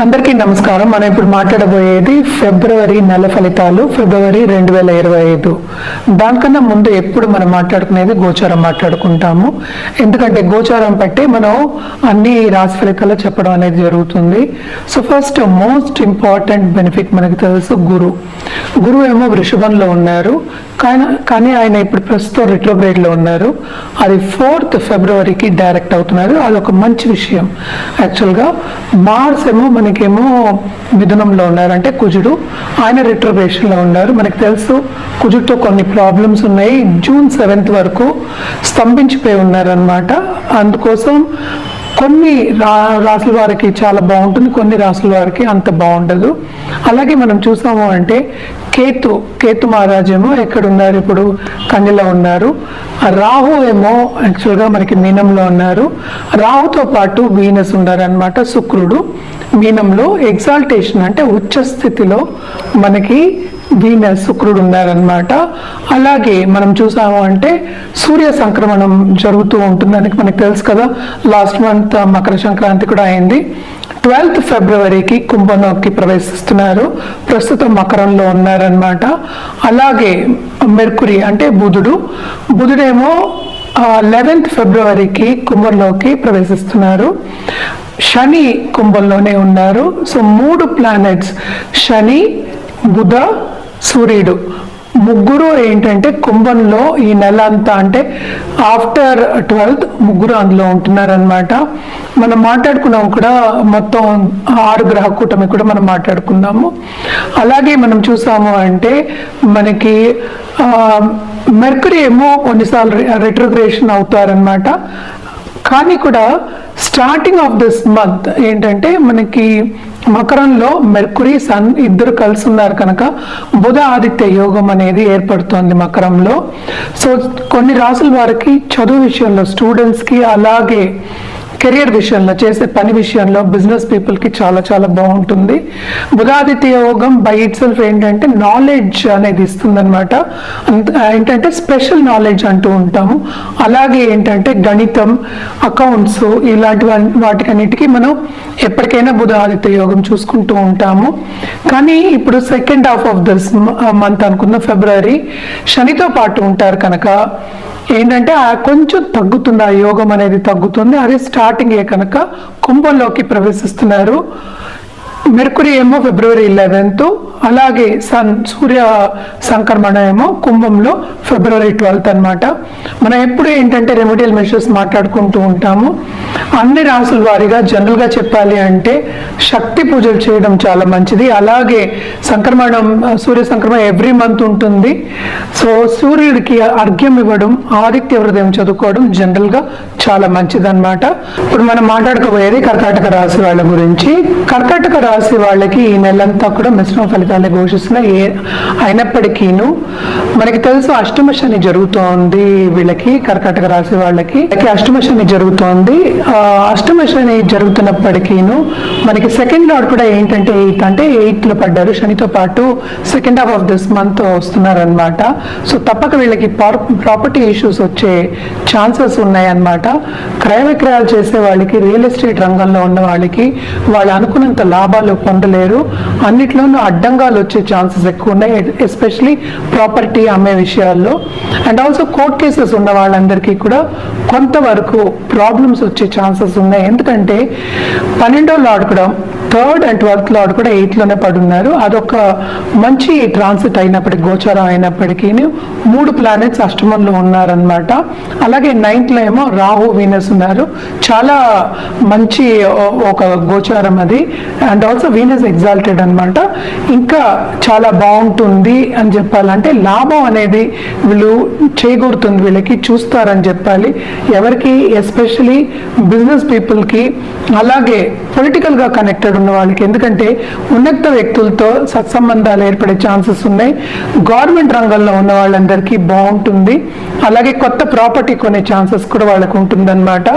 అందరికీ నమస్కారం. మనం ఇప్పుడు మాట్లాడబోయేది ఫిబ్రవరి నెల ఫలితాలు ఫిబ్రవరి రెండు వేల ఇరవై ఐదు. దానికన్నా ముందు ఎప్పుడు మనం మాట్లాడుకునేది గోచారం మాట్లాడుకుంటాము. ఎందుకంటే గోచారం బట్టి మనం అన్ని రాశి ఫలితాలు చెప్పడం అనేది జరుగుతుంది. So first most important benefit మనకి తెలుసు గురు. గురువు ఏమో వృషభంలో ఉన్నారు. కానీ కానీ ఆయన ఇప్పుడు ప్రస్తుతం రిట్రోగ్రేడ్లో ఉన్నారు. అది ఫోర్త్ ఫిబ్రవరికి డైరెక్ట్ అవుతున్నారు. అది ఒక మంచి విషయం. యాక్చువల్గా మార్స్ ఏమో మనకేమో మిథునంలో ఉన్నారు. అంటే కుజుడు ఆయన రిట్రబేషన్లో ఉన్నారు. మనకు తెలుసు కుజుడితో కొన్ని ప్రాబ్లమ్స్ ఉన్నాయి. జూన్ సెవెంత్ వరకు స్తంభించిపోయి ఉన్నారనమాట అందుకోసం కొన్ని రా రాసుల వారికి చాలా బాగుంటుంది కొన్ని రాసుల వారికి అంత బాగుండదు. అలాగే మనం చూసాము అంటే కేతు కేతు మహారాజేమో ఎక్కడ ఉన్నారు ఇప్పుడు? కన్యలో ఉన్నారు. రాహు ఏమో యాక్చువల్గా మనకి మీనంలో ఉన్నారు. రాహుతో పాటు వీనస్ ఉన్నారు అనమాట శుక్రుడు. మీనంలో ఎగ్జాల్టేషన్ అంటే ఉచ్చ స్థితిలో మనకి వీనస్ శుక్రుడు ఉన్నారనమాట అలాగే మనం చూసాము అంటే సూర్య సంక్రమణం జరుగుతూ ఉంటుందని మనకు తెలుసు కదా. లాస్ట్ మంత్ మకర సంక్రాంతి కూడా అయింది. ట్వెల్త్ ఫిబ్రవరికి కుంభంలోకి ప్రవేశిస్తున్నారు. ప్రస్తుతం మకరంలో ఉన్నారనమాట అలాగే మెర్కురి అంటే బుధుడు. బుధుడేమో లెవెన్త్ ఫిబ్రవరికి కుంభంలోకి ప్రవేశిస్తున్నారు. శని కుంభంలోనే ఉన్నారు. సో మూడు ప్లానెట్స్ శని బుధ సూర్యుడు. ముగ్గురు ఏంటంటే కుంభంలో ఈ నెల అంతా అంటే ఆఫ్టర్ ట్వెల్త్ ముగ్గురు అందులో ఉంటున్నారనమాట మనం మాట్లాడుకున్నాం కూడా మొత్తం ఆరు గ్రహ కూటమి కూడా మనం మాట్లాడుకున్నాము. అలాగే మనం చూసాము అంటే మనకి మెర్కరీ ఏమో కొన్నిసార్లు రిట్రగ్రేషన్ అవుతారనమాట కానీ కూడా స్టార్టింగ్ ఆఫ్ దిస్ మంత్ ఏంటంటే మనకి మకరంలో మెర్కురీ సన్ ఇద్దరు కలిసి ఉన్నారు కనుక బుధ ఆదిత్య యోగం అనేది ఏర్పడుతోంది మకరంలో. సో కొన్ని రాసుల వారికి చదువు విషయంలో స్టూడెంట్స్కి అలాగే కెరియర్ విషయంలో చేసే పని విషయంలో బిజినెస్ పీపుల్కి చాలా చాలా బాగుంటుంది. బుధాదిత్య యోగం బై ఇట్ సెల్ఫ్ ఏంటంటే నాలెడ్జ్ అనేది ఇస్తుందనమాట ఏంటంటే స్పెషల్ నాలెడ్జ్ అంటూ ఉంటాము. అలాగే ఏంటంటే గణితం అకౌంట్స్ ఇలాంటి వాటికన్నిటికీ మనం ఎప్పటికైనా బుధాదిత్య యోగం చూసుకుంటూ ఉంటాము. కానీ ఇప్పుడు second half of this month అనుకున్న ఫిబ్రవరి శనితో పాటు ఉంటారు కనుక ఏంటంటే ఆ కొంచెం తగ్గుతుంది ఆ యోగం అనేది తగ్గుతుంది. అదే స్టార్టింగ్ కనుక కుంభంలోకి ప్రవేశిస్తున్నారు. మెర్కురీ ఏమో ఫిబ్రవరి లెవెన్త్ అలాగే సన్ సూర్య సంక్రమణ ఏమో కుంభంలో ఫిబ్రవరి ట్వెల్త్ అన్నమాట. మనం ఎప్పుడు ఏంటంటే రెమెడియల్ మెషర్స్ మాట్లాడుకుంటూ ఉంటాము. అన్ని రాసుల వారిగా జనరల్గా చెప్పాలి అంటే శక్తి పూజలు చేయడం చాలా మంచిది. అలాగే సంక్రమణం సూర్య సంక్రమణం ఎవ్రీ మంత్ ఉంటుంది. సో సూర్యుడికి అర్ఘ్యం ఇవ్వడం ఆదిత్య హృదయం చదువుకోవడం జనరల్గా చాలా మంచిదన్నమాట. ఇప్పుడు మనం మాట్లాడుకోబోయేది కర్కాటక రాశి వాళ్ళ గురించి. కర్కాటక రాశి వాళ్ళకి ఈ నెలంతా కూడా మిశ్రమ ఫలితాలు ఘోషిస్తున్నాయి. ఏ అయినప్పటికీను మనకి తెలుసు అష్టమ శని జరుగుతోంది వీళ్ళకి కర్కాటక రాశి వాళ్ళకి. వీళ్ళకి అష్టమ శని జరుగుతోంది. అష్టమ శని జరుగుతున్నప్పటికీను మనకి సెకండ్ లార్డ్ కూడా ఏంటంటే ఎయిత్ అంటే ఎయిత్లో పడ్డారు. శనితో పాటు second half of this month వస్తున్నారనమాట so తప్పక వీళ్ళకి ప్రాపర్టీ ఇష్యూస్ వచ్చే ఛాన్సెస్ ఉన్నాయన్నమాట. క్రయ విక్రయాలు చేసే వాళ్ళకి రియల్ ఎస్టేట్ రంగంలో ఉన్న వాళ్ళకి వాళ్ళు అనుకున్నంత లాభాలు పొందలేరు అన్నిట్లోనూ అడ్డంగాలు వచ్చే ఛాన్సెస్ ఎక్కువ ఉన్నాయి ఎస్పెషలీ ప్రాపర్టీ అమ్మే విషయాల్లో. అండ్ ఆల్సో కోర్ట్ కేసెస్ ఉన్న వాళ్ళందరికీ కూడా కొంతవరకు ప్రాబ్లమ్స్ వచ్చే ఛాన్సెస్ ఉన్నాయి. ఎందుకంటే పన్నెండో లాడ్ కూడా థర్డ్ అండ్ ట్వెల్త్ లార్డ్ కూడా ఎయిత్లోనే పడున్నారు. అదొక మంచి ట్రాన్సిట్ అయినప్పటికీ గోచారం అయినప్పటికీ మూడు ప్లానెట్స్ అష్టమంలో ఉన్నారనమాట అలాగే నైన్త్లో ఏమో రాహు వీనస్ ఉన్నారు. చాలా మంచి ఒక గోచారం అది. అండ్ ఆల్సో వీనస్ ఎగ్జాల్టెడ్ అనమాట ఇంకా చాలా బాగుంటుంది అని చెప్పాలంటే లాభం అనేది వీళ్ళు చేకూరుతుంది వీళ్ళకి చూస్తారని చెప్పాలి. ఎవరికి ఎస్పెషలీ బిజినెస్ పీపుల్కి అలాగే పొలిటికల్గా కనెక్టెడ్ ఉన్న వాళ్ళకి ఎందుకంటే ఉన్నత వ్యక్తులతో సత్సంబంధాలు ఏర్పడే ఛాన్సెస్ ఉన్నాయి. గవర్నమెంట్ రంగంలో ఉన్న వాళ్ళందరికీ బాగుంటుంది. అలాగే కొత్త ప్రాపర్టీ కొనే ఛాన్సెస్ కూడా వాళ్ళకు ఉంటుందన్నమాట.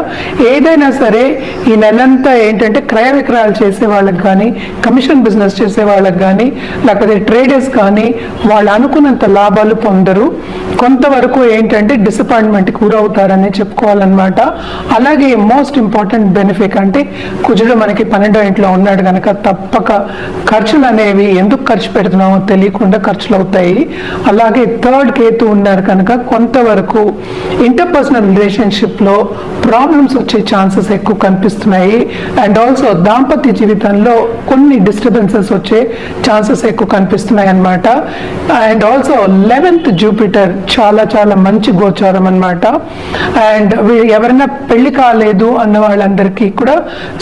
ఏదైనా సరే ఈ నెలంతా ఏంటంటే క్రయ విక్రయాలు చేసే వాళ్ళకి కానీ కమిషన్ బిజినెస్ చేసే వాళ్ళకి కానీ లేకపోతే ట్రేడర్స్ కానీ వాళ్ళు అనుకున్నంత లాభాలు పొందరు. కొంతవరకు ఏంటంటే డిసప్పాయింట్మెంట్ గురవుతారని చెప్పుకోవాలన్నమాట. అలాగే మోస్ట్ ఇంపార్టెంట్ బెనిఫిట్ అంటే కుజుడు మనకి పన్నెండో ఇంట్లో ఉన్నాడు. ఉన్నాడు కనుక తప్పక ఖర్చులు అనేవి ఎందుకు ఖర్చు పెడుతున్నామో తెలియకుండా ఖర్చులు అవుతాయి. అలాగే థర్డ్ కేతు ఉన్నారు కనుక కొంతవరకు ఇంటర్పర్సనల్ రిలేషన్షిప్లో ప్రాబ్లమ్స్ వచ్చే ఛాన్సెస్ ఎక్కువ కనిపిస్తున్నాయి. అండ్ ఆల్సో దాంపత్య జీవితంలో కొన్ని డిస్టర్బెన్సెస్ వచ్చే ఛాన్సెస్ ఎక్కువ కనిపిస్తున్నాయి అన్నమాట. అండ్ ఆల్సో లెవెన్త్ జూపిటర్ చాలా చాలా మంచి గోచారం అన్నమాట. అండ్ ఎవరైనా పెళ్ళి కాలేదు అన్న వాళ్ళందరికీ కూడా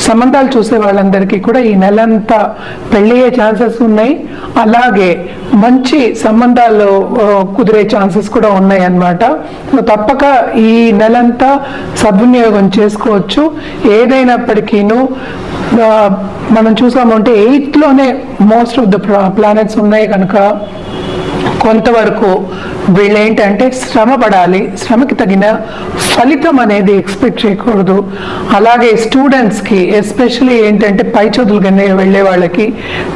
సంబంధాలు చూసే వాళ్ళందరికీ కూడా ఈ నెలంతా పెళ్ళి అయ్యే ఛాన్సెస్ ఉన్నాయి. అలాగే మంచి సంబంధాలు కుదిరే ఛాన్సెస్ కూడా ఉన్నాయి అన్నమాట తప్పక ఈ నెలంతా సద్వినియోగం చేసుకోవచ్చు. ఏదైనప్పటికీను మనం చూసామంటే ఎయిత్లోనే మోస్ట్ ఆఫ్ ద ప్లానెట్స్ ఉన్నాయి కనుక. కొంతవరకు వీళ్ళు ఏంటంటే శ్రమ పడాలి శ్రమకి తగిన ఫలితం అనేది ఎక్స్పెక్ట్ చేయకూడదు. అలాగే స్టూడెంట్స్కి ఎస్పెషలీ ఏంటంటే పై చదువులు కానీ వెళ్ళే వాళ్ళకి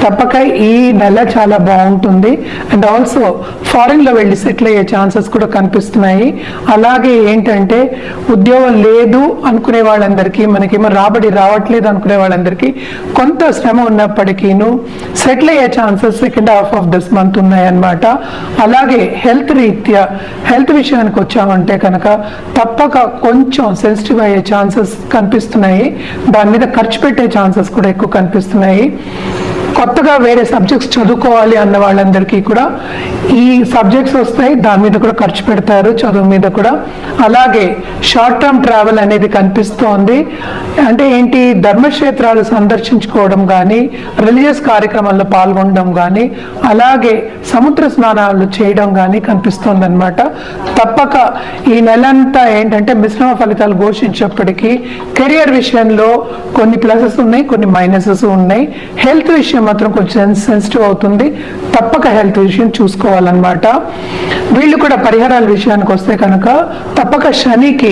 తప్పక ఈ నెల చాలా బాగుంటుంది. అండ్ ఆల్సో ఫారిన్లో వెళ్ళి సెటిల్ అయ్యే ఛాన్సెస్ కూడా కనిపిస్తున్నాయి. అలాగే ఏంటంటే ఉద్యోగం లేదు అనుకునే వాళ్ళందరికీ మనకేమో రాబడి రావట్లేదు అనుకునే వాళ్ళందరికీ కొంత శ్రమ ఉన్నప్పటికీను సెటిల్ అయ్యే chances second half of this month ఉన్నాయన్నమాట. అలాగే హెల్త్ రీత్యా హెల్త్ విషయానికి వచ్చామంటే కనుక తప్పక కొంచెం సెన్సిటివ్ అయ్యే ఛాన్సెస్ కనిపిస్తున్నాయి. దాని మీద ఖర్చు పెట్టే ఛాన్సెస్ కూడా ఎక్కువ కనిపిస్తున్నాయి. కొత్తగా వేరే సబ్జెక్ట్స్ చదువుకోవాలి అన్న వాళ్ళందరికీ కూడా ఈ సబ్జెక్ట్స్ వస్తాయి దాని మీద కూడా ఖర్చు పెడతారు చదువు మీద కూడా. అలాగే షార్ట్ టర్మ్ ట్రావెల్ అనేది కనిపిస్తోంది. అంటే ఏంటి ధర్మక్షేత్రాలు సందర్శించుకోవడం కానీ రిలీజియస్ కార్యక్రమాల్లో పాల్గొనడం కానీ అలాగే సముద్ర స్నానాలు చేయడం కానీ కనిపిస్తోంది అనమాట తప్పక ఈ నెలంతా ఏంటంటే మిశ్రమ ఫలితాలు ఘోషించేప్పటికీ కెరియర్ విషయంలో కొన్ని ప్లసెస్ ఉన్నాయి కొన్ని మైనసెస్ ఉన్నాయి. హెల్త్ విషయం మాత్రం కొంచెం సెన్సిటివ్ అవుతుంది. తప్పక హెల్త్ విషయం చూసుకోవాలన్నమాట. వీళ్ళు కూడా పరిహారాల విషయానికి వస్తే కనుక తప్పక శనికి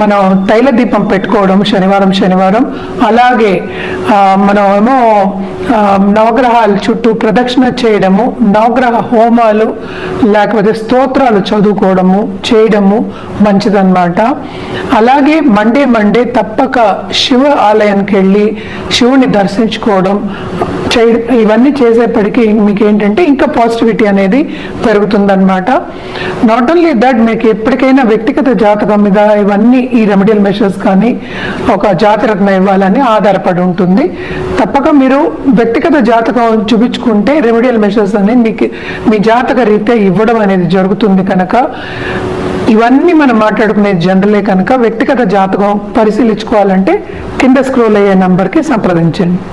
మనం తైల దీపం పెట్టుకోవడం శనివారం శనివారం. అలాగే మనం ఏమో నవగ్రహాల చుట్టూ ప్రదక్షిణ చేయడము నవగ్రహ హోమాలు లేకపోతే స్తోత్రాలు చదువుకోవడము చేయడము మంచిదన్నమాట. అలాగే మండే మండే తప్పక శివ ఆలయానికి వెళ్ళి శివుని దర్శించుకోవడం ఇవన్నీ చేసేప్పటికీ మీకు ఏంటంటే ఇంకా పాజిటివిటీ అనేది పెరుగుతుందన్నమాట. నాట్ ఓన్లీ దట్ మీకు ఎప్పటికైనా వ్యక్తిగత జాతకం మీద ఇవన్నీ ఈ రెమెడియల్ మెషర్స్ కానీ ఒక జాతరత్న ఇవ్వాలని ఆధారపడి ఉంటుంది. తప్పక మీరు వ్యక్తిగత జాతకం చూపించుకుంటే రెమెడియల్ మెషర్స్ అనేది మీకు మీ జాతక రీత్యా ఇవ్వడం అనేది జరుగుతుంది కనుక. ఇవన్నీ మనం మాట్లాడుకునే జనరలే కనుక వ్యక్తిగత జాతకం పరిశీలించుకోవాలంటే కింద స్క్రోల్ అయ్యే నంబర్కి సంప్రదించండి.